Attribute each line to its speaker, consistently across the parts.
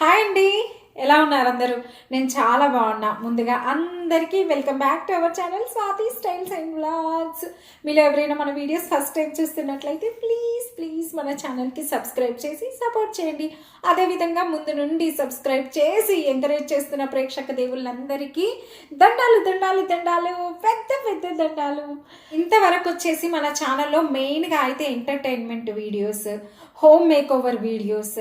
Speaker 1: Hi అండి. ఎలా ఉన్నారు అందరూ? నేను చాలా బాగున్నా. ముందుగా అందరికీ welcome back to our channel Swathi styles and blogs మీరు ఎవరైనా మన వీడియోస్ ఫస్ట్ టైం చూస్తున్నట్లయితే ప్లీజ్ ప్లీజ్ మన ఛానల్కి సబ్స్క్రైబ్ చేసి సపోర్ట్ చేయండి. అదేవిధంగా ముందు నుండి సబ్స్క్రైబ్ చేసి ఎంకరేజ్ చేస్తున్న ప్రేక్షక దేవుళ్ళందరికీ దండాలు దండాలు దండాలు పెద్ద పెద్ద దండాలు. ఇంతవరకు వచ్చేసి మన ఛానల్లో మెయిన్గా అయితే entertainment videos home makeover videos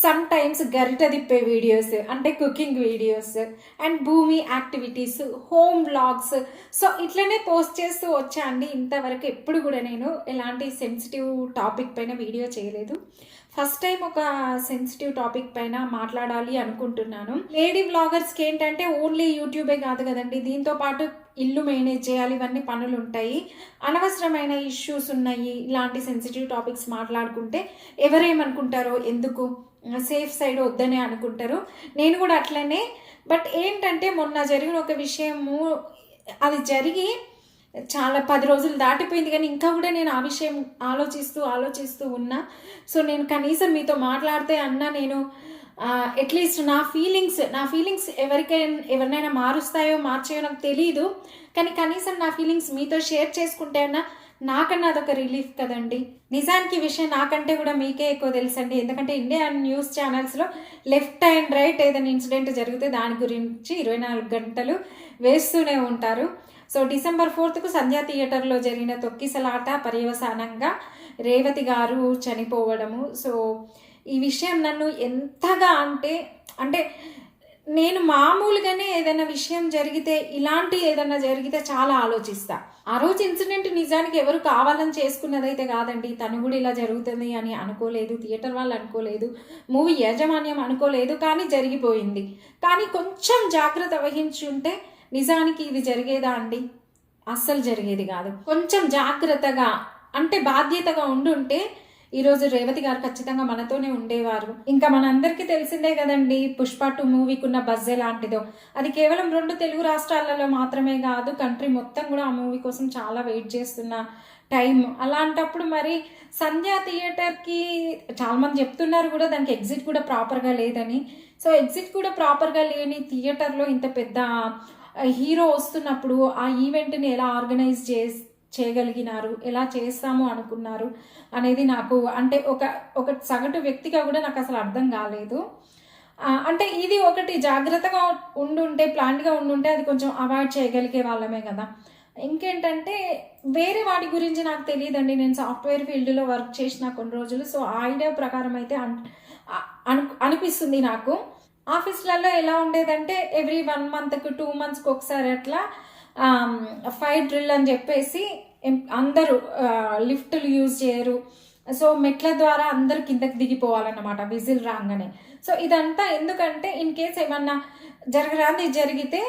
Speaker 1: some times గరిట తిప్పే వీడియోస్ అంటే cooking videos and Bhoomi activities home vlogs so ఇట్లనే పోస్ట్ చేస్తూ వచ్చా అండి. ఇంతవరకు ఎప్పుడు కూడా నేను ఎలాంటి సెన్సిటివ్ టాపిక్ పైన వీడియో చేయలేదు. ఫస్ట్ టైం ఒక సెన్సిటివ్ టాపిక్ పైన మాట్లాడాలి అనుకుంటున్నాను. లేడీ వ్లాగర్స్కి ఏంటంటే ఓన్లీ యూట్యూబే కాదు కదండి. దీంతో పాటు ఇల్లు మేనేజ్ చేయాలి ఇవన్నీ పనులు ఉంటాయి అనవసరమైన ఇష్యూస్ ఉన్నాయి. ఇలాంటి సెన్సిటివ్ టాపిక్స్ మాట్లాడుకుంటే ఎవరేమనుకుంటారో ఎందుకు? సేఫ్ సైడ్ వద్దనే అనుకుంటారు. నేను కూడా అట్లనే. బట్ ఏంటంటే మొన్న జరిగిన ఒక విషయము అది జరిగి చాలా పది రోజులు దాటిపోయింది. కానీ ఇంకా కూడా నేను ఆ విషయం ఆలోచిస్తూ ఆలోచిస్తూ ఉన్నా. సో నేను కనీసం మీతో మాట్లాడితే అన్నా నేను అట్లీస్ట్ నా ఫీలింగ్స్ నా ఫీలింగ్స్ ఎవరికైనా ఎవరినైనా మారుస్తాయో మార్చాయో నాకు తెలియదు కానీ కనీసం నా ఫీలింగ్స్ మీతో షేర్ చేసుకుంటే అన్నా నాకన్నా అదొక రిలీఫ్ కదండి. నిజానికి విషయం నాకంటే కూడా మీకే ఎక్కువ తెలుసండి. ఎందుకంటే ఇండియా న్యూస్ ఛానల్స్లో లెఫ్ట్ అండ్ రైట్ ఏదైనా ఇన్సిడెంట్ జరిగితే దాని గురించి ఇరవై నాలుగు గంటలు వేస్తూనే ఉంటారు. సో డిసెంబర్ ఫోర్త్కు సంధ్యా థియేటర్లో జరిగిన తొక్కిసలాట పర్యవసానంగా రేవతి గారు చనిపోవడము. సో ఈ విషయం నన్ను ఎంతగా అంటే అంటే నేను మామూలుగానే ఏదైనా విషయం జరిగితే ఇలాంటి ఏదైనా జరిగితే చాలా ఆలోచిస్తా. ఆ రోజు ఇన్సిడెంట్ నిజానికి ఎవరు కావాలని చేసుకున్నదైతే కాదండి. తను కూడా ఇలా జరుగుతుంది అని అనుకోలేదు థియేటర్ వాళ్ళు అనుకోలేదు మూవీ యాజమాన్యం అనుకోలేదు కానీ జరిగిపోయింది. కానీ కొంచెం జాగ్రత్త వహించి ఉంటే నిజానికి ఇది జరిగేదా అండి? అస్సలు జరిగేది కాదు. కొంచెం జాగ్రత్తగా అంటే బాధ్యతగా ఉండుంటే ఈరోజు రేవతి గారు ఖచ్చితంగా మనతోనే ఉండేవారు. ఇంకా మనందరికీ తెలిసిందే కదండి పుష్ప టూ మూవీకి ఉన్న బజ్ ఎలాంటిదో. అది కేవలం రెండు తెలుగు రాష్ట్రాలలో మాత్రమే కాదు కంట్రీ మొత్తం కూడా ఆ మూవీ కోసం చాలా వెయిట్ చేస్తున్న టైం అలాంటప్పుడు మరి సంధ్యా థియేటర్కి చాలామంది చెప్తున్నారు కూడా దానికి ఎగ్జిట్ కూడా ప్రాపర్గా లేదని. సో ఎగ్జిట్ కూడా ప్రాపర్గా లేని థియేటర్లో ఇంత పెద్ద హీరో వస్తున్నప్పుడు ఆ ఈవెంట్ని ఎలా ఆర్గనైజ్ చేసి చేయగలిగినారు? ఎలా చేస్తాము అనుకున్నారు? అనేది నాకు అంటే ఒక ఒక సగటు వ్యక్తిగా కూడా నాకు అసలు అర్థం కాలేదు. అంటే ఇది ఒకటి జాగ్రత్తగా ఉండుంటే ప్లాన్గా ఉండుంటే అది కొంచెం అవాయిడ్ చేయగలిగే వాళ్ళమే కదా. ఇంకేంటంటే వేరే వాటి గురించి నాకు తెలియదండి. నేను సాఫ్ట్వేర్ ఫీల్డ్లో వర్క్ చేసిన కొన్ని రోజులు. సో ఆ ఐడియా ప్రకారం అయితే అన్- అను అనిపిస్తుంది నాకు. ఆఫీస్లలో ఎలా ఉండేదంటే ఎవ్రీ వన్ మంత్కి టూ మంత్స్కి ఒకసారి అట్లా ఫైర్ డ్రిల్ అని చెప్పేసి అందరూ లిఫ్ట్లు యూజ్ చేయరు. సో మెట్ల ద్వారా అందరు కిందకి దిగిపోవాలన్నమాట విజిల్ రాగానే. సో ఇదంతా ఎందుకంటే ఇన్ కేస్ ఏమన్నా జరగరాంది జరిగితే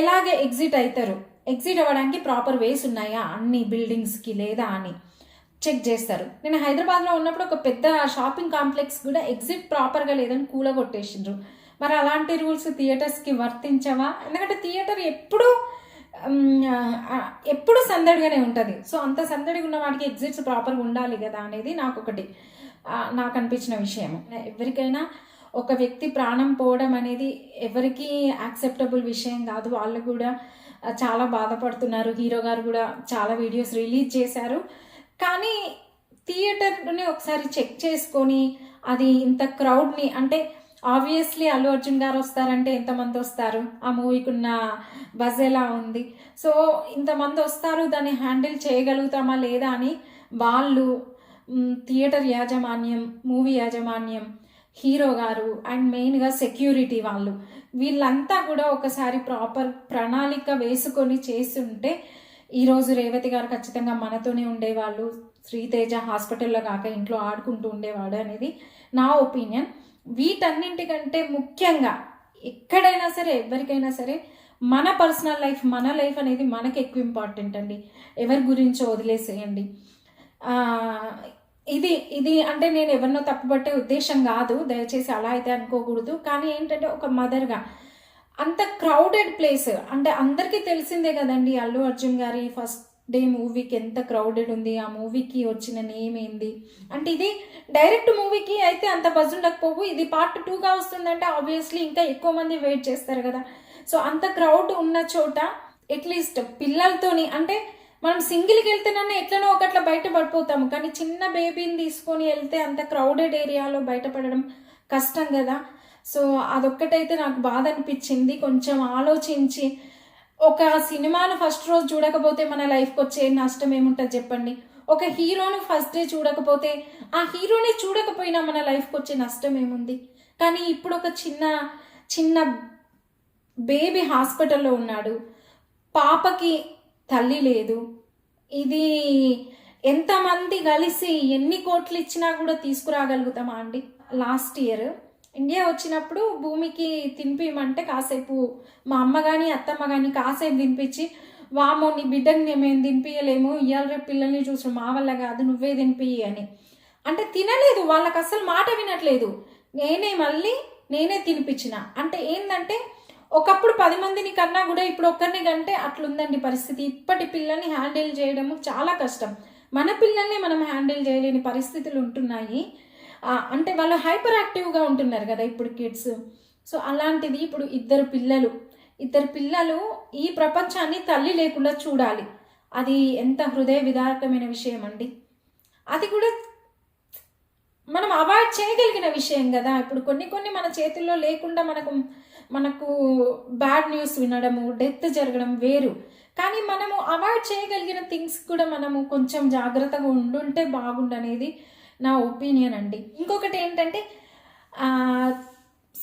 Speaker 1: ఎలాగే ఎగ్జిట్ అవుతారు ఎగ్జిట్ అవ్వడానికి ప్రాపర్ వేస్ ఉన్నాయా? అన్ని బిల్డింగ్స్కి లేదా అని చెక్ చేస్తారు. నేను హైదరాబాద్లో ఉన్నప్పుడు ఒక పెద్ద షాపింగ్ కాంప్లెక్స్ కూడా ఎగ్జిట్ ప్రాపర్గా లేదని కూలగొట్టేసిండ్రు. మరి అలాంటి రూల్స్ థియేటర్స్కి వర్తించవా? ఎందుకంటే థియేటర్ ఎప్పుడూ ఎప్పుడు సందడిగానే ఉంటుంది. సో అంత సందడిగా ఉన్న వాటికి ఎగ్జిట్స్ ప్రాపర్గా ఉండాలి కదా అనేది నాకు ఒకటి నాకు అనిపించిన విషయం ఎవరికైనా ఒక వ్యక్తి ప్రాణం పోవడం అనేది ఎవరికి యాక్సెప్టబుల్ విషయం కాదు. వాళ్ళు కూడా చాలా బాధపడుతున్నారు. హీరో గారు కూడా చాలా వీడియోస్ రిలీజ్ చేశారు. కానీ థియేటర్ని ఒకసారి చెక్ చేసుకొని అది ఇంత క్రౌడ్ని అంటే ఆబ్వియస్లీ అల్లు అర్జున్ గారు వస్తారంటే ఎంతమంది వస్తారు? ఆ మూవీకున్న బజ్ ఎలా ఉంది? సో ఇంతమంది వస్తారు దాన్ని హ్యాండిల్ చేయగలుగుతామా లేదా అని వాళ్ళు థియేటర్ యాజమాన్యం మూవీ యాజమాన్యం హీరో గారు అండ్ మెయిన్గా సెక్యూరిటీ వాళ్ళు వీళ్ళంతా కూడా ఒకసారి ప్రాపర్ ప్రణాళిక వేసుకొని చేస్తుంటే ఈరోజు రేవతి గారు ఖచ్చితంగా మనతోనే ఉండేవాళ్ళు. శ్రీతేజ హాస్పిటల్లో కాక ఇంట్లో ఆడుకుంటూ ఉండేవాడు అనేది నా ఒపీనియన్ వీటన్నింటికంటే ముఖ్యంగా ఎక్కడైనా సరే ఎవరికైనా సరే మన పర్సనల్ లైఫ్ మన లైఫ్ అనేది మనకి ఎక్కువ ఇంపార్టెంట్ అండి. ఎవరి గురించో వదిలేసేయండి. ఇది ఇది అంటే నేను ఎవరినో తప్పుపట్టే ఉద్దేశం కాదు. దయచేసి అలా అయితే అనుకోకూడదు. కానీ ఏంటంటే ఒక మదర్గా అంత క్రౌడెడ్ ప్లేస్ అంటే అందరికీ తెలిసిందే కదండి అల్లు అర్జున్ గారి ఫస్ట్ డే మూవీకి ఎంత క్రౌడెడ్ ఉంది ఆ మూవీకి వచ్చిన నేమ్ ఏంది? అంటే ఇది డైరెక్ట్ మూవీకి అయితే అంత బజ్ ఉండకపోవు. ఇది పార్ట్ టూగా వస్తుందంటే ఆబ్వియస్లీ ఇంకా ఎక్కువ మంది వెయిట్ చేస్తారు కదా. సో అంత క్రౌడ్ ఉన్న చోట అట్లీస్ట్ పిల్లలతోని అంటే మనం సింగిల్కి వెళ్తేనన్నా ఎట్లనో ఒకట్లా బయట పడిపోతాము కానీ చిన్న బేబీని తీసుకొని వెళ్తే అంత క్రౌడెడ్ ఏరియాలో బయటపడడం కష్టం కదా. సో అదొక్కటైతే నాకు బాధ అనిపించింది. కొంచెం ఆలోచించి ఒక సినిమాను ఫస్ట్ రోజు చూడకపోతే మన లైఫ్కి వచ్చే నష్టం ఏముంటుంది చెప్పండి? ఒక హీరోను ఫస్ట్ డే చూడకపోతే ఆ హీరోని చూడకపోయినా మన లైఫ్కి వచ్చే నష్టం ఏముంది? కానీ ఇప్పుడు ఒక చిన్న చిన్న బేబీ హాస్పిటల్లో ఉన్నాడు. పాపకి తల్లి లేదు. ఇది ఎంతమంది కలిసి ఎన్ని కోట్లు ఇచ్చినా కూడా తీసుకురాగలుగుతామా అండి? లాస్ట్ ఇయర్ ఇండియా వచ్చినప్పుడు భూమికి తినిపించమంటే కాసేపు మా అమ్మ కానీ అత్తమ్మ కానీ కాసేపు తినిపించి వామో నీ బిడ్డని మేము తినిపించలేము ఇవాళ రేపు పిల్లల్ని చూసిన మా వల్ల కాదు నువ్వే తినిపియి అని. అంటే తినలేదు వాళ్ళకి అసలు మాట వినట్లేదు. నేనే మళ్ళీ నేనే తినిపించిన. అంటే ఏంటంటే ఒకప్పుడు పది మందిని కన్నా కూడా ఇప్పుడు ఒక్కరిని కంటే అట్లుందండి పరిస్థితి. ఇప్పటి పిల్లల్ని హ్యాండిల్ చేయడము చాలా కష్టం. మన పిల్లల్ని మనం హ్యాండిల్ చేయలేని పరిస్థితులు ఉంటున్నాయి. అంటే వాళ్ళు హైపర్ యాక్టివ్గా ఉంటున్నారు కదా ఇప్పుడు కిడ్స్ సో అలాంటిది ఇప్పుడు ఇద్దరు పిల్లలు. ఇద్దరు పిల్లలు ఈ ప్రపంచాన్ని తల్లి లేకుండా చూడాలి. అది ఎంత హృదయ విదారకమైన విషయం అండి. అది కూడా మనం అవాయిడ్ చేయగలిగిన విషయం కదా. ఇప్పుడు కొన్ని కొన్ని మన చేతుల్లో లేకుండా మనకు మనకు బ్యాడ్ న్యూస్ వినడము డెత్ జరగడం వేరు. కానీ మనము అవాయిడ్ చేయగలిగిన థింగ్స్ కూడా మనము కొంచెం జాగ్రత్తగా ఉండుంటే బాగుండనేది నా ఒపీనియన్ అండి. ఇంకొకటి ఏంటంటే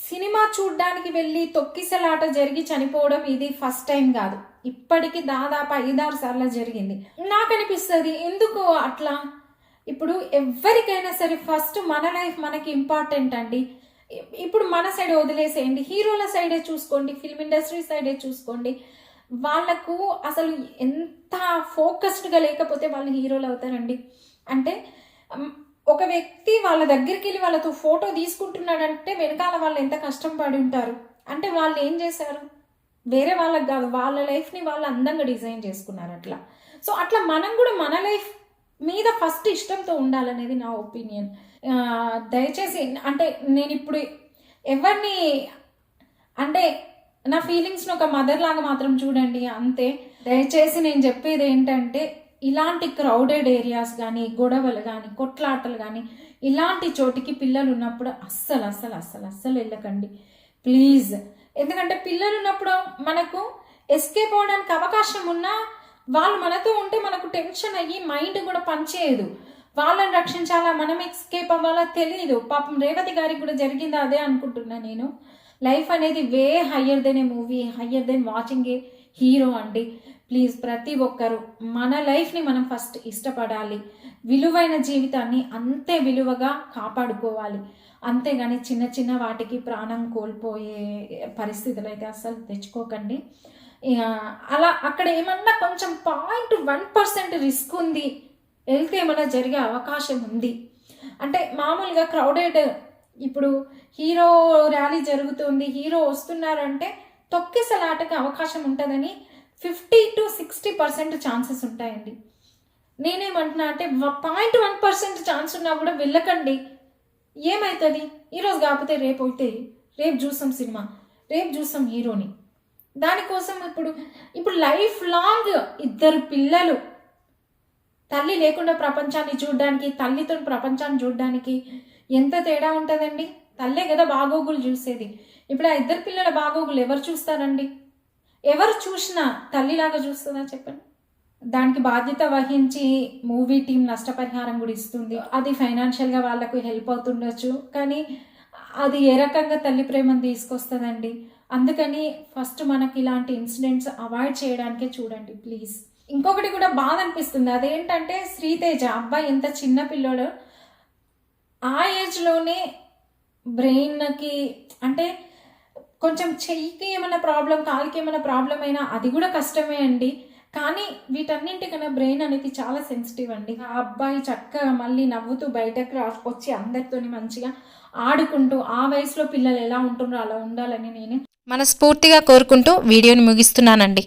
Speaker 1: సినిమా చూడ్డానికి వెళ్ళి తొక్కిసలాట జరిగి చనిపోవడం ఇది ఫస్ట్ టైం కాదు. ఇప్పటికి దాదాపు ఐదారు సార్లు జరిగింది. నాకు అనిపిస్తుంది ఎందుకు అట్లా? ఇప్పుడు ఎవరికైనా సరే ఫస్ట్ మన లైఫ్ మనకి ఇంపార్టెంట్ అండి. ఇప్పుడు మన సైడ్ వదిలేసేయండి. హీరోల సైడే చూసుకోండి ఫిల్మ్ ఇండస్ట్రీ సైడే చూసుకోండి. వాళ్ళకు అసలు ఎంత ఫోకస్డ్గా లేకపోతే వాళ్ళు హీరోలు అవుతారండి. అంటే ఒక వ్యక్తి వాళ్ళ దగ్గరికి వెళ్ళి వాళ్ళతో ఫోటో తీసుకుంటున్నాడంటే వెనకాల వాళ్ళు ఎంత కష్టం పడి ఉంటారు? అంటే వాళ్ళు ఏం చేశారు? వేరే వాళ్ళకి కాదు వాళ్ళ లైఫ్ని వాళ్ళు అందంగా డిజైన్ చేసుకున్నారు అట్లా. సో అట్లా మనం కూడా మన లైఫ్ మీద ఫస్ట్ ఇష్టంతో ఉండాలనేది నా ఒపీనియన్. దయచేసి అంటే నేను ఇప్పుడు ఎవరిని అంటే నా ఫీలింగ్స్ని ఒక మదర్ లాగా మాత్రం చూడండి అంతే. దయచేసి నేను చెప్పేది ఏంటంటే ఇలాంటి క్రౌడెడ్ ఏరియాస్ కానీ గొడవలు కానీ కొట్లాటలు కానీ ఇలాంటి చోటికి పిల్లలు ఉన్నప్పుడు అస్సలు అస్సలు అస్సలు అస్సలు వెళ్ళకండి. ప్లీజ్ ఎందుకంటే పిల్లలు ఉన్నప్పుడు మనకు ఎస్కేప్ అవడానికి అవకాశం ఉన్నా వాళ్ళు మనతో ఉంటే మనకు టెన్షన్ అయ్యి మైండ్ కూడా పనిచేయదు. వాళ్ళని రక్షించాలా? మనం ఎస్కేప్ అవ్వాలా? తెలియదు పాపం రేవతి గారికి కూడా జరిగింది అదే అనుకుంటున్నా నేను. లైఫ్ అనేది way higher than a movie higher than watching a hero అండి. ప్లీజ్ ప్రతి ఒక్కరు మన లైఫ్ని మనం ఫస్ట్ ఇష్టపడాలి. విలువైన జీవితాన్ని అంతే విలువగా కాపాడుకోవాలి. అంతేగాని చిన్న చిన్న వాటికి ప్రాణం కోల్పోయే పరిస్థితులు అయితే అసలు తెచ్చుకోకండి. అలా అక్కడ ఏమన్నా కొంచెం పాయింట్ వన్ పర్సెంట్ రిస్క్ ఉంది. వెళ్తే ఏమైనా జరిగే అవకాశం ఉంది. అంటే మామూలుగా క్రౌడెడ్ ఇప్పుడు హీరో ర్యాలీ జరుగుతుంది. హీరో వస్తున్నారంటే తొక్కిసలాటకి అవకాశం ఉంటుందని fifty to sixty percent chances ఉంటాయండి. నేనేమంటున్నా అంటే పాయింట్ వన్ పర్సెంట్ ఛాన్స్ ఉన్నా కూడా వెళ్ళకండి. ఏమవుతుంది ఈరోజు కాకపోతే రేపు అయితే రేపు చూసాం సినిమా రేపు చూసాం హీరోని. దానికోసం ఇప్పుడు ఇప్పుడు లైఫ్ లాంగ్ ఇద్దరు పిల్లలు తల్లి లేకుండా ప్రపంచాన్ని చూడడానికి తల్లితో ప్రపంచాన్ని చూడడానికి ఎంత తేడా ఉంటుందండి? తల్లే కదా బాగోగులు చూసేది. ఇప్పుడు ఆ ఇద్దరు పిల్లల బాగోగులు ఎవరు చూస్తారండి? ఎవరు చూసినా తల్లిలాగా చూస్తుందా చెప్పండి? దానికి బాధ్యత వహించి మూవీ టీం నష్టపరిహారం కూడా ఇస్తుంది. అది ఫైనాన్షియల్గా వాళ్ళకు హెల్ప్ అవుతుండొచ్చు. కానీ అది ఏ రకంగా తల్లి ప్రేమను తీసుకొస్తుందండి? అందుకని ఫస్ట్ మనకి ఇలాంటి ఇన్సిడెంట్స్ అవాయిడ్ చేయడానికే చూడండి ప్లీజ్ ఇంకొకటి కూడా బాధ అనిపిస్తుంది. అదేంటంటే శ్రీతేజ అబ్బాయి ఎంత చిన్న పిల్లోడు ఆ ఏజ్లోనే బ్రెయిన్కి అంటే కొంచెం చెయ్యికి ఏమైనా ప్రాబ్లం కాలికి ఏమైనా ప్రాబ్లం అయినా అది కూడా కష్టమే అండి. కానీ వీటన్నింటికన్నా బ్రెయిన్ అనేది చాలా సెన్సిటివ్ అండి. ఆ అబ్బాయి చక్కగా మళ్ళీ నవ్వుతూ బయటకు రా వచ్చి అందరితోని మంచిగా ఆడుకుంటూ ఆ వయసులో పిల్లలు ఎలా ఉంటుండ్రో అలా ఉండాలని నేను
Speaker 2: మనస్ఫూర్తిగా కోరుకుంటూ వీడియోని ముగిస్తున్నానండి.